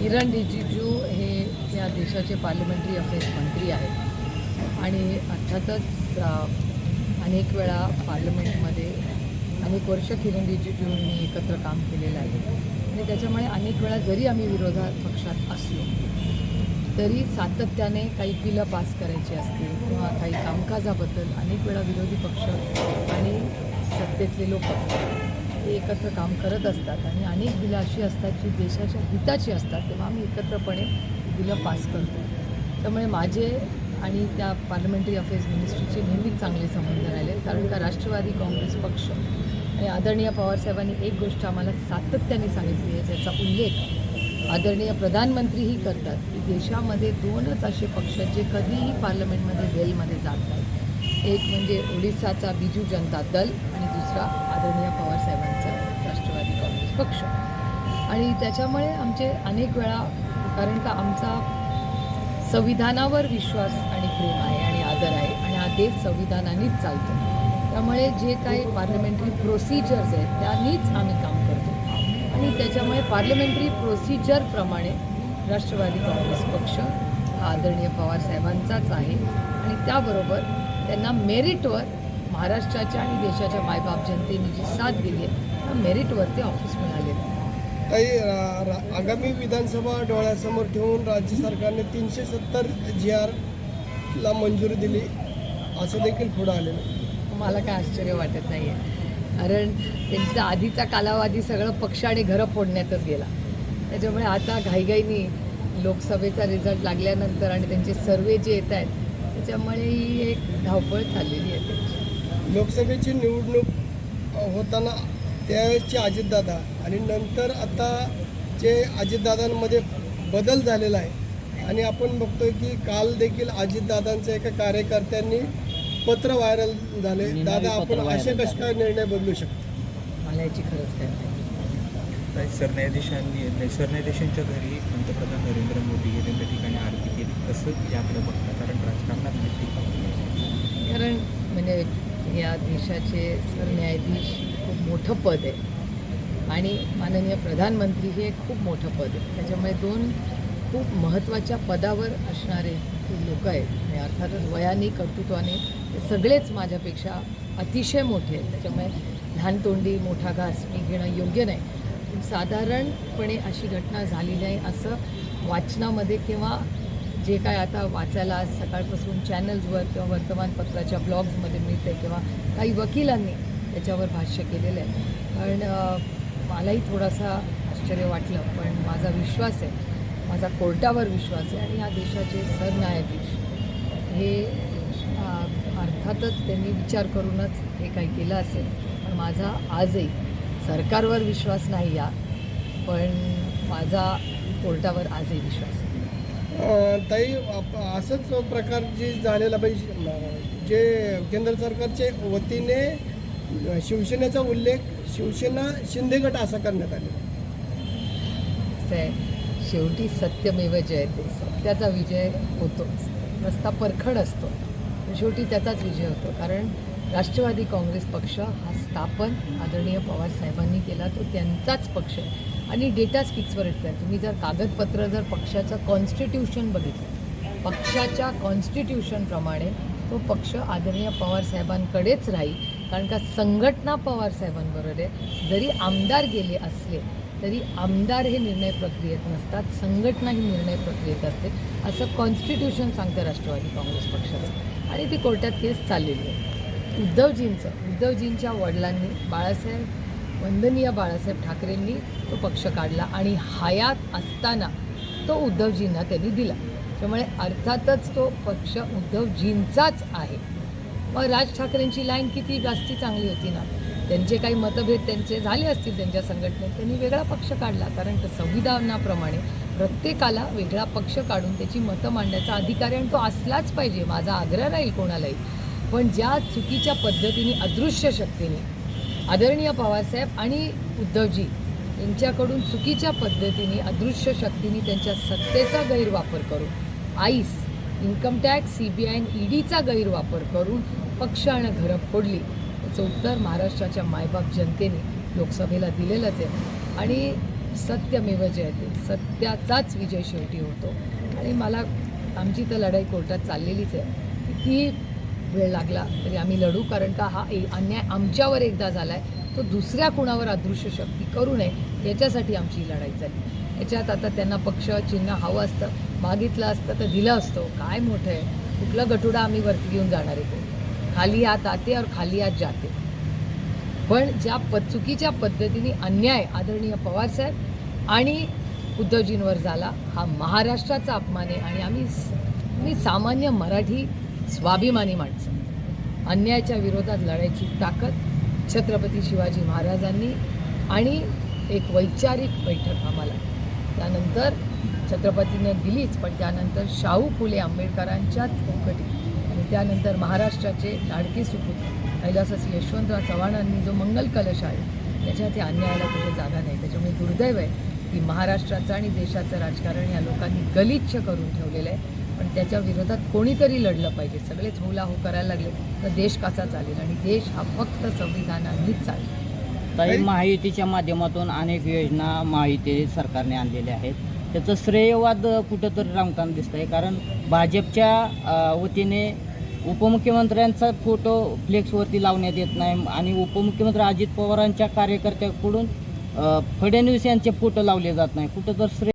किरण रिजिजू हे या देशाचे पार्लमेंटरी अफेअर्स मंत्री आहेत. आणि अर्थातच अनेक वेळा पार्लमेंटमध्ये अनेक वर्ष किरण रिजिजूंनी एकत्र काम केलेलं आहे. आणि त्याच्यामुळे अनेक वेळा जरी आम्ही विरोधात पक्षात असलो तरी सातत्याने काही बिलं पास करायची असतील किंवा काही कामकाजाबद्दल अनेक वेळा विरोधी पक्ष आणि सत्तेतले लोक हे एकत्र काम करत असतात आणि अनेक बिलं अशी असतात जी देशाच्या हिताची असतात तेव्हा आम्ही एकत्रपणे बिलं पास करतो. त्यामुळे माझे आणि त्या पार्लमेंटरी अफेअर्स मिनिस्ट्रीचे नेहमीच चांगले संबंध राहिले. कारण का राष्ट्रवादी काँग्रेस पक्ष आणि आदरणीय पवारसाहेबांनी एक गोष्ट आम्हाला सातत्याने सांगितली आहे ज्याचा उल्लेख आदरणीय प्रधानमंत्रीही करतात की देशामध्ये दोनच असे पक्ष जे कधीही पार्लमेंटमध्ये वेलमध्ये जात नाहीत. एक म्हणजे ओडिसाचा बिजू जनता दल आणि दुसरा आदरणीय पवारसाहेबांचा राष्ट्रवादी काँग्रेस पक्ष. आणि त्याच्यामुळे आमचे अनेक वेळा कारण का आमचा संविधानावर विश्वास आणि प्रेम आहे आणि आदर आहे आणि हा देश संविधानानेच चालतो. त्यामुळे जे काही पार्लमेंटरी प्रोसिजर्स आहेत त्यांनीच आम्ही काम करतो. आणि त्याच्यामुळे पार्लमेंटरी प्रोसिजरप्रमाणे राष्ट्रवादी काँग्रेस पक्ष हा आदरणीय पवारसाहेबांचाच आहे. आणि त्याबरोबर त्यांना मेरिटवर महाराष्ट्राच्या आणि देशाच्या मायबाप जनतेने जी साथ दिली आहे त्या मेरिटवर ते ऑफिस मिळालेलं आहे काही आगामी विधानसभा डोळ्यासमोर ठेवून राज्य सरकारने तीनशे सत्तर जी आरला मंजुरी दिली असं देखील पुढं आलेलं. मला काय आश्चर्य वाटत नाही आहे कारण त्यांचा आधीचा कालावधी सगळं पक्ष आणि घरं फोडण्यातच गेला. त्याच्यामुळे आता घाईघाईनी लोकसभेचा रिझल्ट लागल्यानंतर आणि त्यांचे सर्वे जे येत आहेत त्याच्यामुळे ही एक धावपळ चाललेली आहे. त्यांची लोकसभेची निवडणूक होताना त्यावेळेसचे अजितदादा आणि नंतर आता जे अजितदादांमध्ये बदल झालेला आहे. आणि आपण बघतोय की काल देखील अजितदादांच्या एका कार्यकर्त्यांनी पत्र व्हायरल झाले. दादा आपण असे कसे काय निर्णय बदलू शकतो? मला याची खरंच काय माहिती सरन्यायाधीशांनी सरन्यायाधीशांच्या घरी पंतप्रधान नरेंद्र मोदी गेले त्या ठिकाणी आरती केली. कसं याकडे बघता कारण राजकारणात नक्की कारण म्हणजे या देशाचे सरन्यायाधीश खूप मोठं पद आहे. आणि माननीय प्रधानमंत्री हे एक खूप मोठं पद आहे. त्याच्यामुळे दोन खूप महत्त्वाच्या पदावर असणारे लोक आहेत. आणि अर्थातच वयाने कर्तृत्वाने ते सगळेच माझ्यापेक्षा अतिशय मोठे आहेत. त्याच्यामुळे लहानतोंडी मोठा घास मी घेणं योग्य नाही. साधारणपणे अशी घटना झाली नाही असं वाचनामध्ये किंवा जे काय आता वाचायला आज सकाळपासून चॅनल्सवर किंवा वर्तमानपत्राच्या ब्लॉग्समध्ये मिळते किंवा काही वकिलांनी त्याच्यावर भाष्य केलेलं आहे. कारण मलाही थोडासा आश्चर्य वाटलं पण माझा विश्वास आहे माझा कोर्टावर विश्वास आहे आणि या देशाचे सरन्यायाधीश हे अर्थातच त्यांनी विचार करूनच हे काही केलं असेल. पण माझा आजही सरकारवर विश्वास नाही या पण माझा कोर्टावर आजही विश्वास आहे. ताई आप- असंच प्रकार जे झालेला पाहिजे जे केंद्र सरकारचे वतीने अं, शिवसेनेचा उल्लेख शिवसेना शिंदे गट असा करण्यात आले असं आहे शेवटी सत्यमेव जयते सत्याचा विजय होतोच. रस्ता परखड असतो. पण शेवटी त्याचाच विजय होतो. कारण राष्ट्रवादी काँग्रेस पक्ष हा स्थापन आदरणीय पवारसाहेबांनी केला तो त्यांचाच पक्ष आहे. आणि डेटा स्पीक्सवर येत तुम्ही जर कागदपत्र जर पक्षाचं कॉन्स्टिट्यूशन बघितलं पक्षाच्या कॉन्स्टिट्यूशनप्रमाणे तो पक्ष आदरणीय पवारसाहेबांकडेच राहील कारण का संघटना पवारसाहेबांबरोबर आहे. जरी आमदार गेले असले तरी आमदार हे निर्णय प्रक्रियेत नसतात संघटना ही निर्णय प्रक्रियेत असते असं कॉन्स्टिट्यूशन सांगतं राष्ट्रवादी काँग्रेस पक्षाचं. आणि ती कोर्टात केस चाललेली आहे. उद्धवजींचं उद्धवजींच्या वडिलांनी बाळासाहेब वंदनीय बाळासाहेब ठाकरेंनी तो पक्ष काढला आणि हयात असताना तो उद्धवजींना त्यांनी दिला. त्यामुळे अर्थातच तो पक्ष उद्धवजींचाच आहे. मग राज ठाकरेंची लाईन किती जास्ती चांगली होती ना? त्यांचे काही मतभेद त्यांचे झाले असतील त्यांच्या संघटनेत त्यांनी वेगळा पक्ष काढला. कारण संविधानाप्रमाणे प्रत्येकाला वेगळा पक्ष काढून त्याची मतं मांडण्याचा अधिकार आहे आणि तो असलाच पाहिजे. माझा आग्रह राहील कोणालाही. पण ज्या चुकीच्या पद्धतीने अदृश्य शक्तीने आदरणीय पवारसाहेब आणि उद्धवजी यांच्याकडून चुकीच्या पद्धतीने अदृश्य शक्तीने त्यांच्या सत्तेचा गैरवापर करून ice income tax C B I आणि ईडीचा गैरवापर करून पक्ष आणि घरं फोडली. त्याचं उत्तर महाराष्ट्राच्या मायबाप जनतेने लोकसभेला दिलेलंच आहे. आणि सत्यमेव जयते सत्याचाच विजय शेवटी होतो. आणि मला आमची तर लढाई कोर्टात चाललेलीच आहे. ती वेळ लागला तरी आम्ही लढू. कारण का हा ए- अन्याय आमच्यावर एकदा झाला आहे तो दुसऱ्या कुणावर अदृश्य शक्ती करू नये याच्यासाठी आमची लढाई झाली. याच्यात आता त्यांना पक्ष चिन्ह हवं असतं मागितलं असतं तर दिलं असतं. काय मोठं आहे? कुठलं गठुडा आम्ही वरती घेऊन जाणार आहे कोण खाली आत आते और खाली आत जाते. पण ज्या प चुकीच्या पद्धतीने अन्याय आदरणीय पवारसाहेब आणि उद्धवजींवर झाला हा महाराष्ट्राचा अपमान आहे. आणि आम्ही मी सामान्य मराठी स्वाभिमानी माणसं. अन्यायाच्या विरोधात लढायची ताकद छत्रपती शिवाजी महाराजांनी आणि एक वैचारिक बैठक आम्हाला. त्यानंतर छत्रपतीने दिलीच पण त्यानंतर शाहू फुले आंबेडकरांच्याच चौकटी आणि त्यानंतर महाराष्ट्राचे लाडके सुपूत कैलासासी यशवंतराव चव्हाणांनी जो मंगल कलश आहे त्याच्यात या अन्यायाला कुठे जागा नाही. त्याच्यामुळे दुर्दैव आहे की महाराष्ट्राचं आणि देशाचं राजकारण या लोकांनी गलिच्छ करून ठेवलेलं आहे. पण त्याच्या विरोधात कोणीतरी लढलं पाहिजे. सगळेच हुला हो करायला लागले तर देश कसा चालेल? आणि देश हा फक्त संविधानानेच चालेल. काही महायुतीच्या माध्यमातून अनेक योजना महायुती सरकारने आणलेल्या आहेत. त्याचं श्रेयवाद कुठंतरी रांगताना दिसत आहे कारण भाजपच्या वतीने उपमुख्यमंत्र्यांचा फोटो फ्लेक्सवरती लावण्यात येत नाही. आणि उपमुख्यमंत्री अजित पवारांच्या कार्यकर्त्याकडून फडणवीस यांचे फोटो लावले जात नाही. कुठं तर श्रेय